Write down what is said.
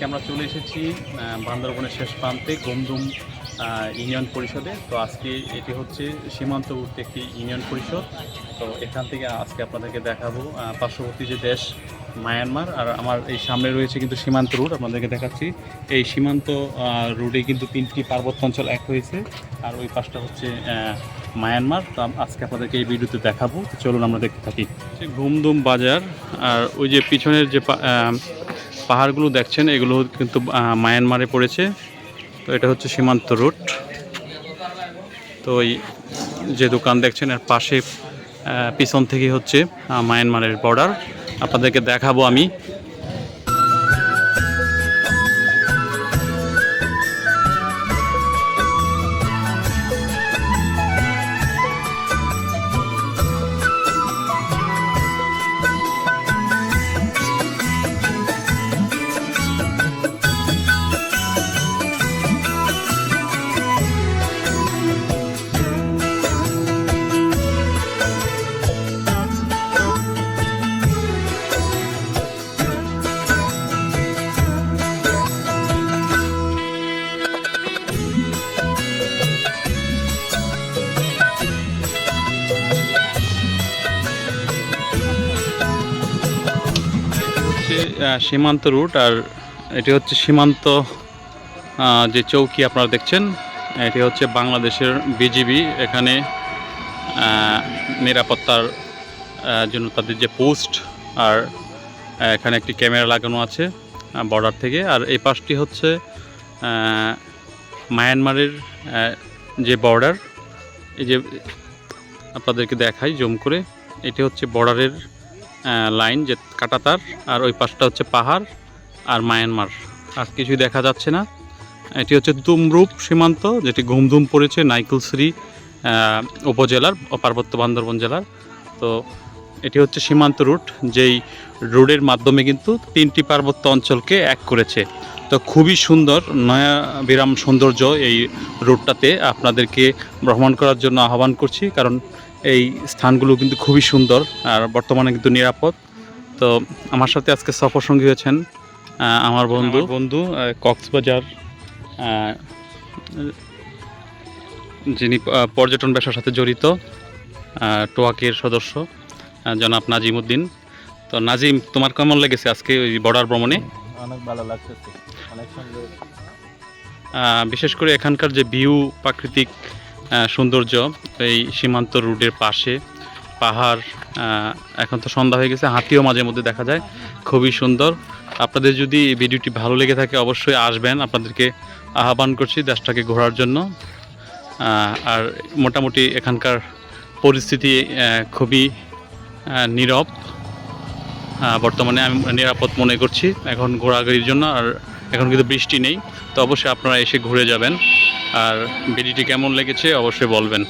আজকে আমরা চলে এসেছি বান্দরবনের শেষ প্রান্তে, গমদুম ইউনিয়ন পরিষদে। তো আজকে এটি হচ্ছে সীমান্তবর্তী একটি ইউনিয়ন পরিষদ। তো এখান থেকে আজকে আপনাদেরকে দেখাবো পার্শ্ববর্তী যে দেশ, মায়ানমার। আর আমার এই সামনে রয়েছে কিন্তু সীমান্ত রুট, আপনাদেরকে দেখাচ্ছি। এই সীমান্ত রুটে কিন্তু তিনটি পার্বত্য অঞ্চল এক হয়েছে। আর ওই পাশটা হচ্ছে মায়ানমার। তো আজকে আপনাদেরকে এই ভিডিওতে দেখাবো। চলুন আমরা দেখতে থাকি। ঘুমদুম বাজার, আর ওই যে পিছনের যে পাহাড়গুলো দেখছেন, এগুলো কিন্তু মায়ানমারে পড়েছে। তো এটা হচ্ছে সীমান্ত রুট তো এই যে দোকান দেখছেন আর পাশে পিছন থেকে হচ্ছে মায়ানমারের বর্ডার আপনাদেরকে দেখাবো আমি। সীমান্ত রুট আর এটি হচ্ছে সীমান্ত যে চৌকি আপনারা দেখছেন, এটি হচ্ছে বাংলাদেশের বিজিবি এখানে নিরাপত্তার জন্য তাদের যে পোস্ট আর এখানে একটি ক্যামেরা লাগানো আছে বর্ডার থেকে। আর এই পাশটি হচ্ছে মায়ানমারের যে বর্ডার, এই যে আপনাদেরকে দেখাই জুম করে, এটি হচ্ছে বর্ডারের লাইন যে কাটাতার, আর ওই পাশটা হচ্ছে পাহাড় আর মায়ানমার। আর কিছুই দেখা যাচ্ছে না। এটি হচ্ছে তুমরূপ সীমান্ত, যেটি ঘুমধুম পড়েছে নাইকুলশ্রী উপজেলার পার্বত্য বান্দরবন জেলার। তো এটি হচ্ছে সীমান্ত রুট, যেই রোডের মাধ্যমে কিন্তু তিনটি পার্বত্য অঞ্চলকে এক করেছে। তো খুবই সুন্দর নয়া বিরাম সৌন্দর্য এই রুটটাতে আপনাদেরকে ভ্রমণ করার জন্য আহ্বান করছি। কারণ এই স্থানগুলো কিন্তু খুবই সুন্দর আর বর্তমানে কিন্তু নিরাপদ। তো আমার সাথে আজকে সফর সঙ্গী হয়েছেন আমার বন্ধু। বন্ধু কক্সবাজার যিনি পর্যটন ব্যবসার সাথে জড়িত টোয়াকের সদস্য জনাব নাজিম উদ্দিন। তো নাজিম তোমার কেমন লেগেছে আজকে ওই বর্ডার ভ্রমণে? অনেক ভালো লাগছে অনেক সুন্দর। বিশেষ করে এখানকার যে ভিউ প্রাকৃতিক সৌন্দর্য এই সীমান্ত রুটের পাশে। পাহাড় এখন তো সন্ধ্যা হয়ে গেছে, হাতিও মাঝে মধ্যে দেখা যায়, খুবই সুন্দর। আপনাদের যদি ভিডিওটি ভালো লেগে থাকে, অবশ্যই আসবেন। আপনাদেরকে আহ্বান করছি দেশটাকে ঘোরার জন্য। আর মোটামুটি এখানকার পরিস্থিতি খুবই নীরব। বর্তমানে আমি নিরাপদ মনে করছি। এখন ঘোরাঘুরির জন্য আর এখন কিন্তু বৃষ্টি নেই, তো অবশ্যই আপনারা এসে ঘুরে যাবেন। আর ভিডিওটি কেমন লেগেছে অবশ্যই বলবেন।